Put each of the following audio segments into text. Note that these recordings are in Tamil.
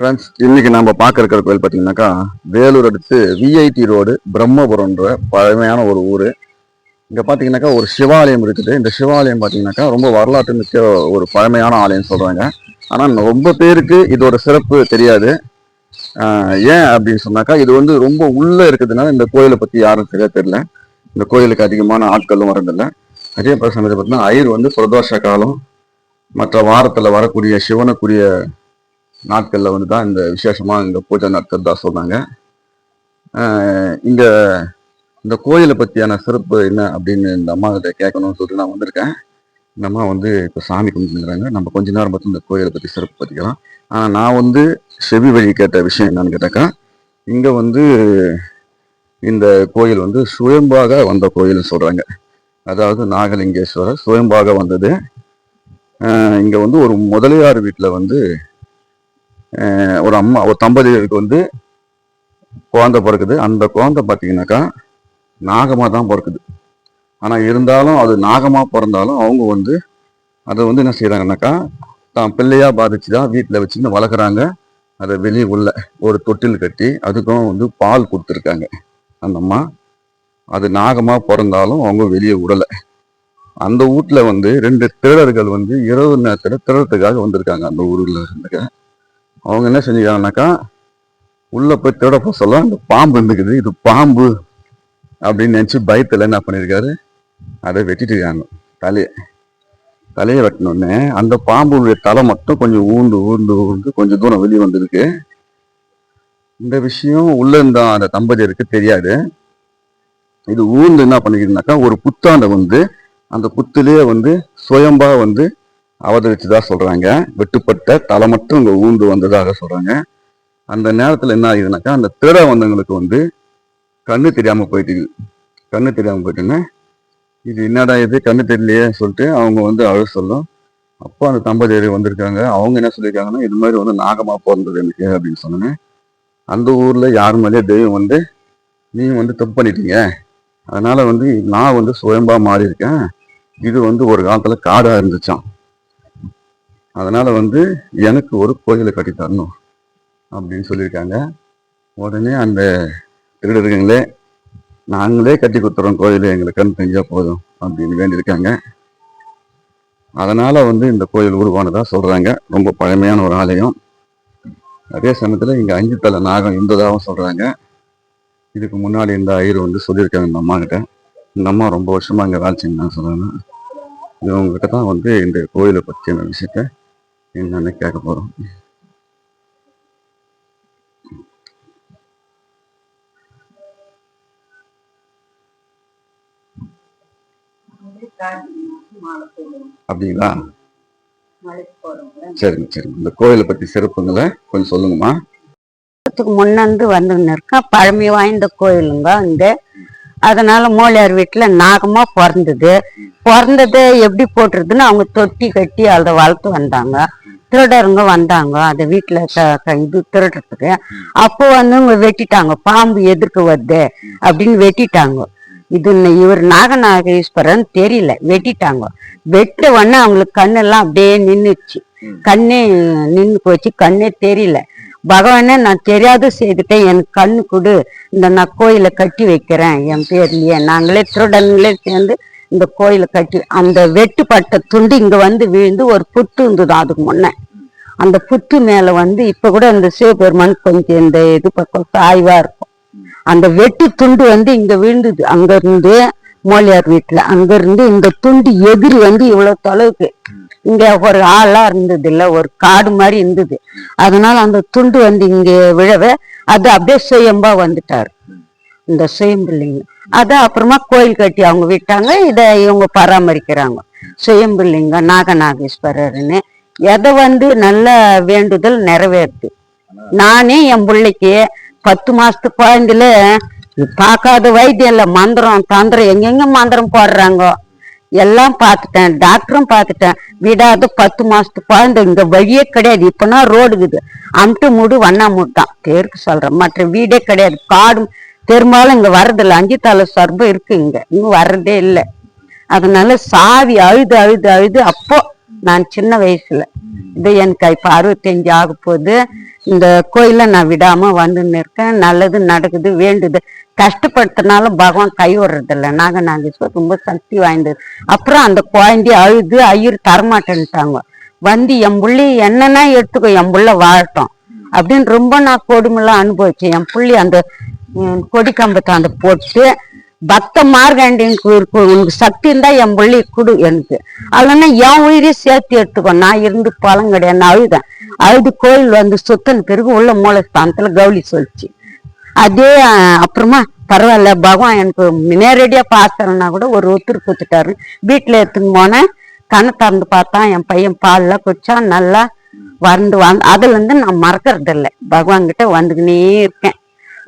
ஃப்ரெண்ட்ஸ் இன்னைக்கு நம்ம பார்க்க இருக்கிற கோயில் பார்த்தீங்கன்னாக்கா வேலூர் அடுத்து விஐடி ரோடு பிரம்மபுரம்ன்ற பழமையான ஒரு ஊர். இங்கே பார்த்தீங்கன்னாக்கா ஒரு சிவாலயம் இருக்குது. இந்த சிவாலயம் பார்த்தீங்கன்னாக்கா ரொம்ப வரலாற்று மிக்க ஒரு பழமையான ஆலயம் சொல்கிறாங்க ஆனால் ரொம்ப பேருக்கு இதோட சிறப்பு தெரியாது. ஏன் அப்படின்னு சொன்னாக்கா இது வந்து ரொம்ப உள்ளே இருக்கிறதுனால இந்த கோயிலை பற்றி யாரும் சரியாக தெரியல. இந்த கோயிலுக்கு அதிகமான ஆட்களும் வரதில்லை. அதே சமயத்தை பார்த்தீங்கன்னா ஐயர் வந்து பிரதோஷ காலம் மற்ற வாரத்தில் வரக்கூடிய சிவனுக்குரிய நாட்களில் வந்து தான் இந்த விசேஷமாக இந்த பூஜை நடத்துறதா சொன்னாங்க. இங்கே இந்த கோயிலை பற்றியான சிறப்பு என்ன அப்படின்னு இந்த அம்மா கிட்ட கேட்கணும்னு சொல்லிட்டு நான் வந்திருக்கேன். இந்த அம்மா வந்து இப்போ சாமி கும்பிட்டுருக்காங்க நம்ம கொஞ்ச நேரம் பார்த்து இந்த கோயிலை பற்றி சிறப்பு பற்றிக்கலாம் ஆனால் நான் வந்து செவி வழி கேட்ட விஷயம் என்னன்னு கேட்டாக்கா இங்கே வந்து இந்த கோயில் வந்து சுயம்பாக வந்த கோயில்னு சொல்கிறாங்க அதாவது நாகலிங்கேஸ்வரர் சுயம்பாக வந்தது. இங்கே வந்து ஒரு முதலியார் வீட்டில் வந்து ஒரு அம்மா ஒரு தம்பதியருக்கு வந்து குழந்தை பிறக்குது. அந்த குழந்தை பார்த்தீங்கன்னாக்கா நாகமாக தான் பிறக்குது. ஆனால் இருந்தாலும் அது நாகமாக பிறந்தாலும் அவங்க வந்து அதை வந்து என்ன செய்கிறாங்கனாக்கா தான் பிள்ளையாக பாதிச்சு தான் வீட்டில் வச்சுன்னு வளர்க்குறாங்க. அதை வெளியே உள்ள ஒரு தொட்டில் கட்டி அதுக்கும் வந்து பால் கொடுத்துருக்காங்க. அந்த அம்மா அது நாகமாக பிறந்தாலும் அவங்க வெளியே விடலை அந்த வீட்டில் வந்து ரெண்டு திருடர்கள் வந்து இரவு நேரத்தில் திருடத்துக்காக வந்திருக்காங்க. அந்த ஊரில் இருந்துக்க. அவங்க என்ன செஞ்சுக்கிறாங்கனாக்கா உள்ளே போய் தேட போக சொல்ல அந்த பாம்பு இருந்துக்குது இது பாம்பு அப்படின்னு நினச்சி பயத்தில் என்ன பண்ணியிருக்காரு அதை வெட்டிட்டு இருக்காங்க. தலையை தலையை வெட்டினோடனே அந்த பாம்புடைய தலை மட்டும் கொஞ்சம் ஊர்ந்து ஊர்ந்து ஊர்ந்து கொஞ்சம் தூரம் வெளியே வந்திருக்கு. இந்த விஷயம் உள்ளே இருந்த அந்த தம்பதியருக்கு தெரியாது. இது ஊர்ந்து என்ன பண்ணிக்கிறதுனாக்கா ஒரு புத்தாண்டை வந்து அந்த குத்துலேயே வந்து சுயம்பா வந்து அவதரிச்சதா சொல்கிறாங்க வெட்டுப்பட்ட தலை மட்டும் இங்கே ஊந்து வந்ததாக சொல்கிறாங்க அந்த நேரத்தில் என்ன ஆகுதுனாக்கா அந்த திரை வந்தவங்களுக்கு வந்து கண்ணு தெரியாமல் போயிட்டு கண்ணு தெரியாமல் போயிட்டுன்னு இது என்னடா இது? கண்ணு தெரியலையே சொல்லிட்டு அவங்க வந்து அழு சொல்லும். அப்போ அந்த தம்பதியர் வந்திருக்காங்க. அவங்க என்ன சொல்லியிருக்காங்கன்னா இது மாதிரி வந்து நாகமாக பிறந்தது எனக்கு அப்படின்னு சொன்னாங்க அந்த ஊரில் யார் மேலேயே தெய்வம் வந்து நீ வந்து தப்பு பண்ணிட்டீங்க. அதனால் வந்து நான் வந்து சுயம்பாக மாறி இருக்கேன் இது வந்து ஒரு காலத்தில் காடாக இருந்துச்சாம். அதனால் வந்து எனக்கு ஒரு கோயிலை கட்டி தரணும் அப்படின்னு சொல்லியிருக்காங்க. உடனே அந்த திருடர்களே நாங்களே கட்டி கொடுத்துறோம் கோயில் எங்களுக்கு கண் தெரிஞ்சா போதும் அப்படின்னு வேண்டியிருக்காங்க. அதனால் வந்து இந்த கோயில் உருவானதாக சொல்கிறாங்க ரொம்ப பழமையான ஒரு ஆலயம். அதே சமயத்தில் இங்கே அஞ்சு தலை நாகம் இருந்ததாகவும் சொல்கிறாங்க இதுக்கு முன்னாடி இந்த ஐயர் வந்து சொல்லியிருக்காங்க இந்த அம்மாக்கிட்ட இந்த அம்மா ரொம்ப வருஷமாக இங்கே வேலை செஞ்சாங்க சொல்றாங்க இவங்ககிட்ட தான் வந்து இந்த கோயிலை பற்றின விஷயத்த என்னன்னு கேட்க போறோம். அப்படிங்களா? சரிங்க சரிங்க. இந்த கோயிலை பத்தி சிறப்புங்களை கொஞ்சம் சொல்லுங்கம்மா. வருஷத்துக்கு முன்னந்து வந்துன்னு இருக்கேன் பழமை வாய்ந்த கோயிலுங்க. இங்க அதனால மூளையார் வீட்டுல நாகமா பிறந்தது. பிறந்தது எப்படி போட்டுருதுன்னு அவங்க தொட்டி கட்டி அதை வளர்த்து வந்தாங்க. திருடருங்க வந்தாங்க. அந்த வீட்டுல க- இது திருடுறதுக்கு. அப்போ வந்து அவங்க வெட்டிட்டாங்க. பாம்பு எதிர்க்கு வருது அப்படின்னு வெட்டிட்டாங்க. இது இவர் நாகநாகேஸ்வரன் தெரியல. வெட்டிட்டாங்க. வெட்ட உடனே அவங்களுக்கு கண்ணெல்லாம் அப்படியே நின்றுச்சு கண்ணே நின்று போச்சு. கண்ணே தெரியல. பகவானே நான் தெரியாத செய்துட்டேன் எனக்கு கண்ணு கொடு இந்த நான் கோயிலை கட்டி வைக்கிறேன் என் பேர்லயே. நாங்களே திருடன்களே சேர்ந்து இந்த கோயிலை கட்டி அந்த வெட்டுப்பட்ட துண்டு இங்க வந்து விழுந்து ஒரு புத்து இருந்தது அதுக்கு முன்ன. அந்த புத்து மேல வந்து இப்ப கூட அந்த சிவபெருமான் கொஞ்சம் இந்த இது பக்கம் சாய்வா இருக்கும். அந்த வெட்டு துண்டு வந்து இங்க விழுந்தது. அங்க இருந்து மோலியார் வீட்டுல அங்க இருந்து இந்த துண்டு எதிரி வந்து இவ்வளவு தொலைவுக்கு. இங்க ஒரு ஆளா இருந்தது இல்ல ஒரு காடு மாதிரி இருந்தது. அதனால அந்த துண்டு வந்து இங்க விழவே அது அப்படியே சுயம்பா வந்துட்டாரு. இந்த சுயம்பிள்ளைங்க அதை அப்புறமா கோயில் கட்டி அவங்க விட்டாங்க இதை இவங்க பராமரிக்கிறாங்க. சுயம்பிள்ளைங்க நாகநாகேஸ்வரர்னு. எதை வந்து நல்ல வேண்டுதல் நிறைவேறுது. நானே என் பிள்ளைக்கு பத்து மாசத்து குழந்தையில பார்க்காத வைத்தியம் இல்லை மந்திரம் தந்திரம் எங்கெங்க மந்திரம் போடுறாங்க? எல்லாம் பார்த்துட்டேன் டாக்டரும் பார்த்துட்டேன். விடாத பத்து மாசத்து குழந்தை இங்க வழியே கிடையாது. இப்பனா ரோடு இருக்குது. அம்ட்டு மூடு வண்ணா மூடு தான். பேருக்கு சொல்றேன். மற்ற வீடே கிடையாது. காடும் பெரும்பாலும் இங்க வர்றதில்ல. அஞ்சு சர்பம் இருக்கு இங்க. இங்க வர்றதே இல்லை. அதனால சாவி அழுது அழுது அழுது அப்போ நான் சின்ன வயசுல. இது எனக்கு இப்ப அறுபத்தஞ்சு ஆக போகுது இந்த கோயில நான் விடாம வந்துன்னு இருக்கேன். நல்லது நடக்குது வேண்டுது. கஷ்டப்படுத்தினாலும் பகவான் கை விடுறதில்ல நாங்கள் நாங்க ரொம்ப சக்தி வாய்ந்தது. அப்புறம் அந்த குழந்தைய அழுது ஐயர் தரமாட்டேன்ட்டாங்க. வந்து என் புள்ளி என்னன்னா எடுத்துக்கோ என் புள்ள வாழட்டும். அப்படின்னு ரொம்ப நான் கொடுமெல்லாம் அனுபவிச்சேன். என் புள்ளி அந்த கொடி கம்பத்தை அந்த போட்டு பக்த மார்கண்டியனுக்கு இருக்கு உனக்கு சக்தி இருந்தா என் புள்ளி கொடு எனக்கு. இல்லைன்னா என் உயிரையும் சேர்த்து எடுத்துக்கோ. நான் இருந்து பழம் கிடையாது. நான் அழுதேன். அழுது கோயில் வந்து சுத்தன் பிறகு உள்ள மூலஸ்தானத்துல கௌலி சொல்லிச்சு. அதே அப்புறமா பரவாயில்ல பகவான் எனக்கு நேரடியாக பாத்துறேன்னா கூட ஒரு ஒத்துரு கொடுத்துட்டாரு. வீட்டில் எடுத்துன்னு போனேன். கண்ணை திறந்து பார்த்தா என் பையன் பால்ல குடிச்சா நல்லா வறண்டு வந்து அதுலேருந்து நான் மறக்கறதில்ல இல்லை. பகவான் கிட்ட வந்துக்கினே இருக்கேன்.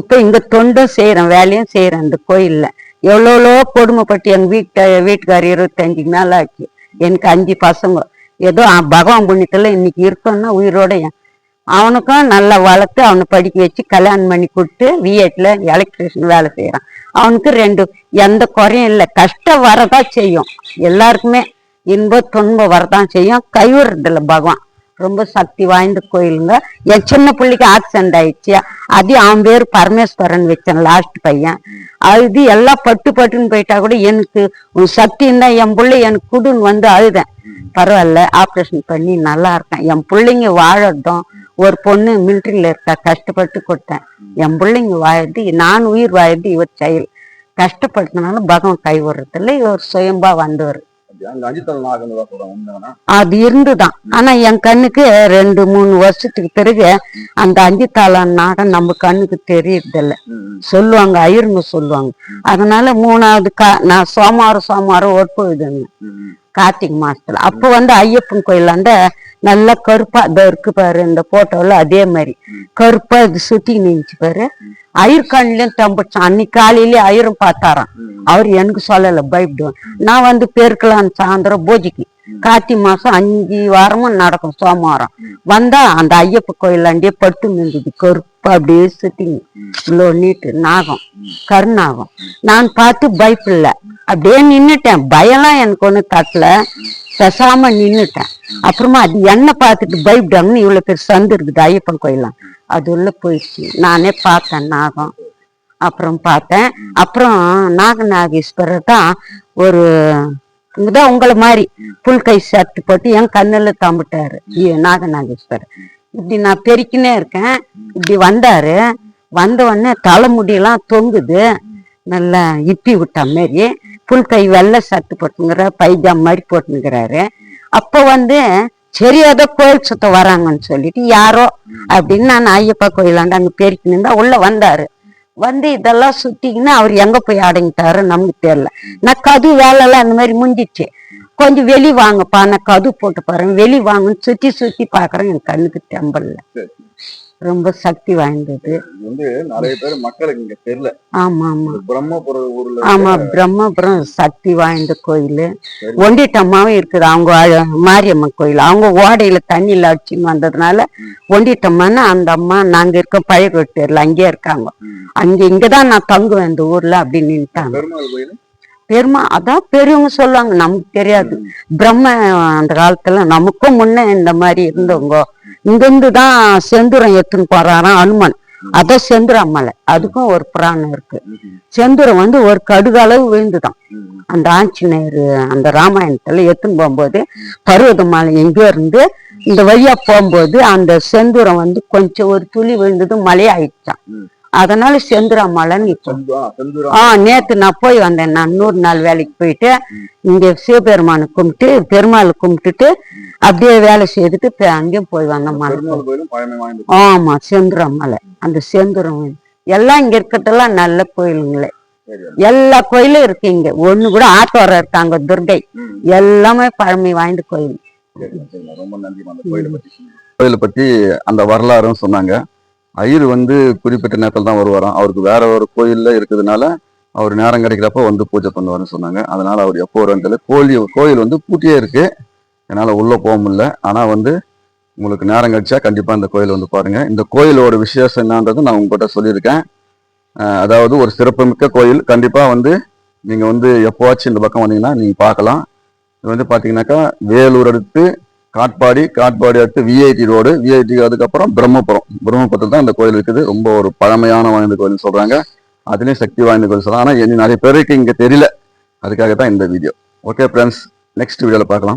இப்போ இங்கே தொண்டும் செய்கிறேன் வேலையும் செய்கிறேன் இந்த கோயிலில். எவ்வளோ கொடுமைப்பட்டு எங்கள் வீட்டு வீட்டுக்கார் இருபத்தஞ்சுக்கு நாள் ஆச்சு. எனக்கு அஞ்சு பசங்க. ஏதோ பகவான் புண்ணியத்தில் இன்னைக்கு இருக்கோம்னா உயிரோட என் அவனுக்கும் நல்லா வளர்த்து அவனை படிக்க வச்சு கல்யாணம் பண்ணி கொடுத்து விஎட்டில் எலக்ட்ரிஷியன் வேலை செய்கிறான் அவனுக்கு ரெண்டு எந்த குறையும் இல்லை. கஷ்டம் வரதான் செய்யும். எல்லாருக்குமே இன்ப துன்பம் வரதான் செய்யும். கைவிடுறதில்ல பகவான். ரொம்ப சக்தி வாய்ந்த கோயிலுங்க. என் சின்ன பிள்ளைக்கு ஆக்சிடென்ட் ஆயிடுச்சு. அது அவன் பேர் பரமேஸ்வரன் வச்சேன் லாஸ்ட் பையன். அது எல்லாம் பட்டு பட்டுன்னு போயிட்டா கூட எனக்கு உன் சக்தி இருந்தா என் பிள்ளை எனக்கு குடுன்னு வந்து அழுதேன். பரவாயில்ல ஆப்ரேஷன் பண்ணி நல்லா இருக்கேன். என் பிள்ளைங்க வாழட்டும். ஒரு பொண்ணு மிலிட்ரியில இருக்கா கஷ்டப்பட்டு கொடுத்தேன். என் பிள்ளைங்க வாழறது நான் உயிர் வாழறது இவர் செயல். கஷ்டப்பட்டனால பகவான் கை விடுறதில்ல இவர் சுயம்பா வந்தவர். அது இருந்துதான். ஆனா என் கண்ணுக்கு ரெண்டு மூணு வருஷத்துக்கு பிறகு அந்த அஞ்சு தாளம் நாகம் நம்ம கண்ணுக்கு தெரியறதில்ல. சொல்லுவாங்க ஐயருங்க சொல்லுவாங்க. அதனால மூணாவது கா நான் சோமவாரம் சோமவாரம் ஒற்பொழுதுங்க கார்த்திகை மாசத்துல அப்ப வந்து ஐயப்பன் கோயில் அந்த நல்லா கருப்பா இதோ இருக்கு பாரு இந்த போட்டோல அதே மாதிரி. கருப்பா இது சுத்தி நின்றுச்சு பாரு. ஐயர் கண்ணிலையும் தம்பிச்சான். அன்னைக்கு காலையிலே ஐயரும் பார்த்தாராம். அவர் எனக்கு சொல்லல பயப்படுவேன் நான் வந்து பெருக்கலாம் சாயந்தரம் பூஜைக்கு கார்த்திகை மாசம் அஞ்சு வாரமும் நடக்கும் சோமவாரம். வந்தா அந்த ஐயப்ப கோயிலாண்டியே பட்டு நின்றுது. கருப்பா அப்படியே சுத்திங்க இவ்வளோ நீட்டு நாகம் கருநாகம். நான் பார்த்து பயப்பில்லை. அப்படியே நின்றுட்டேன் பயம்லாம் எனக்கு ஒன்றும் தட்டல. பெசாம நின்றுட்டேன் அப்புறமா அது என்ன பார்த்துட்டு பயப்படாங்கன்னு இவ்வளோ பேர் சந்து இருக்குது ஐயப்பன் கோயிலாம் அது உள்ள போயிடுச்சு. நானே பார்த்தேன் நாகம். அப்புறம் பார்த்தேன். அப்புறம் நாகநாகேஸ்வரர் தான் ஒரு இங்கதான் உங்களை மாதிரி புல் கை சட்டு போட்டு என் கண்ணில் தம்பிட்டாரு. நாகநாகேஸ்வரர். இப்படி நான் பெருக்கினே இருக்கேன். இப்படி வந்தாரு. வந்த உடனே தலைமுடியெல்லாம் தொங்குது. நல்லா இப்பி விட்ட மாரி புல் கை வெள்ளை சட்டு போட்டுங்கிற பைஜாம் மாதிரி போட்டுங்கிறாரு. அப்போ வந்து சரி ஏதோ கோயில் சுத்த வராங்கன்னு சொல்லிட்டு யாரோ அப்படின்னு நான் ஐயப்பா கோயிலாண்ட அங்க பெருக்கினா உள்ள வந்தாரு. வந்து இதெல்லாம் சுத்திக்கின்னு அவர் எங்க போய் அடங்கிட்டாரு நமக்கு தெரியல. நான் கது வேலைலாம் அந்த மாதிரி முடிஞ்சிச்சு. கொஞ்சம் வெளி வாங்கப்பா நான் கது போட்டு பாருங்க வெளி வாங்கன்னு சுத்தி சுத்தி பாக்குறேன் என் கண்ணுக்கு தெம்பல்ல. ரொம்ப சக்தி வாய்ந்தது. வந்து நிறைய பேர் மக்களுக்கு இங்க தெரியல. ஆமா ஆமா. இந்த பிரம்மபுர ஊர்ல ஆமா பிரம்மபுரம் சக்தி வாய்ந்த கோயில். ஒண்டிட்டம்மாவும் இருக்குது. அவங்க மாரியம்மன் கோயில். அவங்க ஓடையில தண்ணியில அடிச்சுன்னு வந்ததுனால ஒண்டிட்டம்மான்னு அந்த அம்மா நாங்க இருக்க பழைய கோட்டேர்ல அங்கேயே இருக்காங்க. அங்க இங்கதான் நான் தங்குவேன் இந்த ஊர்ல அப்படின்னு நின்ட்டாங்க பெருமா அதான் பெரியவங்க சொல்லுவாங்க நமக்கு தெரியாது. பிரம்ம அந்த காலத்துல நமக்கும் முன்ன இந்த மாதிரி இருந்தவங்க. இங்கிருந்து தான் செந்துரம் எடுத்துன்னு போறாராம் அனுமன். அதான் செந்துரம் மலை. அதுக்கும் ஒரு புராணம் இருக்கு. செந்துரம் வந்து ஒரு கடுகளவு விழுந்துதான். அந்த ஆஞ்சநேயர் அந்த ராமாயணத்துல எடுத்துன்னு போகும்போது பருவத மலை எங்கேயோ இருந்து இந்த வழியா போகும்போது அந்த செந்துரம் வந்து கொஞ்சம் ஒரு துளி விழுந்ததும் மலையாயிடுச்சான் அதனால செந்துரா மலைன்னு இப்போ ஆ நேத்து நான் போய் வந்தேன். நான் நூறு நாள் வேலைக்கு போயிட்டு இங்க சிவபெருமானை கும்பிட்டு பெருமாளை கும்பிட்டுட்டு அப்படியே வேலை செய்துட்டு அங்கேயும் போய் வந்தேன் ஆமா செந்துரம் மலை. அந்த செந்துரம் எல்லாம் இங்க இருக்கிறதெல்லாம் நல்ல கோயிலுங்களே. எல்லா கோயிலும் இருக்கு இங்க. ஒண்ணு கூட ஆத்தோரம் இருக்காங்க துர்கை. எல்லாமே பழமை வாய்ந்த கோயில். கோயிலை பத்தி அந்த வரலாறும் சொன்னாங்க. ஐயர் வந்து குறிப்பிட்ட நேரத்தில் தான் வருவாராம். அவருக்கு வேற ஒரு கோயிலில் இருக்கிறதுனால அவர் நேரம் கிடைக்கிறப்ப வந்து பூஜை பண்ணுவாருன்னு சொன்னாங்க. அதனால அவர் எப்போ வருவான்னு தெரியல. கோயில் கோயில் வந்து பூட்டியே இருக்கு. என்னால் உள்ளே போக முடியல. ஆனால் வந்து உங்களுக்கு நேரம் கிடைச்சா கண்டிப்பாக இந்த கோயில் வந்து பாருங்க. இந்த கோயிலோட விசேஷம் என்னன்றது நான் உங்ககிட்ட சொல்லியிருக்கேன். அதாவது ஒரு சிறப்புமிக்க கோயில். கண்டிப்பாக வந்து நீங்கள் வந்து எப்போவாச்சும் இந்த பக்கம் வந்தீங்கன்னா நீங்கள் பார்க்கலாம். இது வந்து பார்த்தீங்கன்னாக்கா வேலூர் அடுத்து காட்பாடி காட்பாடி அடுத்து விஐடி ரோடு விஐடி அதுக்கப்புறம் பிரம்மபுரம். பிரம்மபுரத்தில் தான் இந்த கோயில் இருக்குது. ரொம்ப ஒரு பழமையான வாய்ந்த கோயில் சொல்கிறாங்க அதுலேயும் சக்தி வாய்ந்த கோயில் சொல்கிறாங்க ஆனால் நிறைய பேருக்கு இங்கே தெரியல. அதுக்காக தான் இந்த வீடியோ. ஓகே ஃப்ரெண்ட்ஸ் நெக்ஸ்ட் வீடியோவில் பார்க்கலாம்.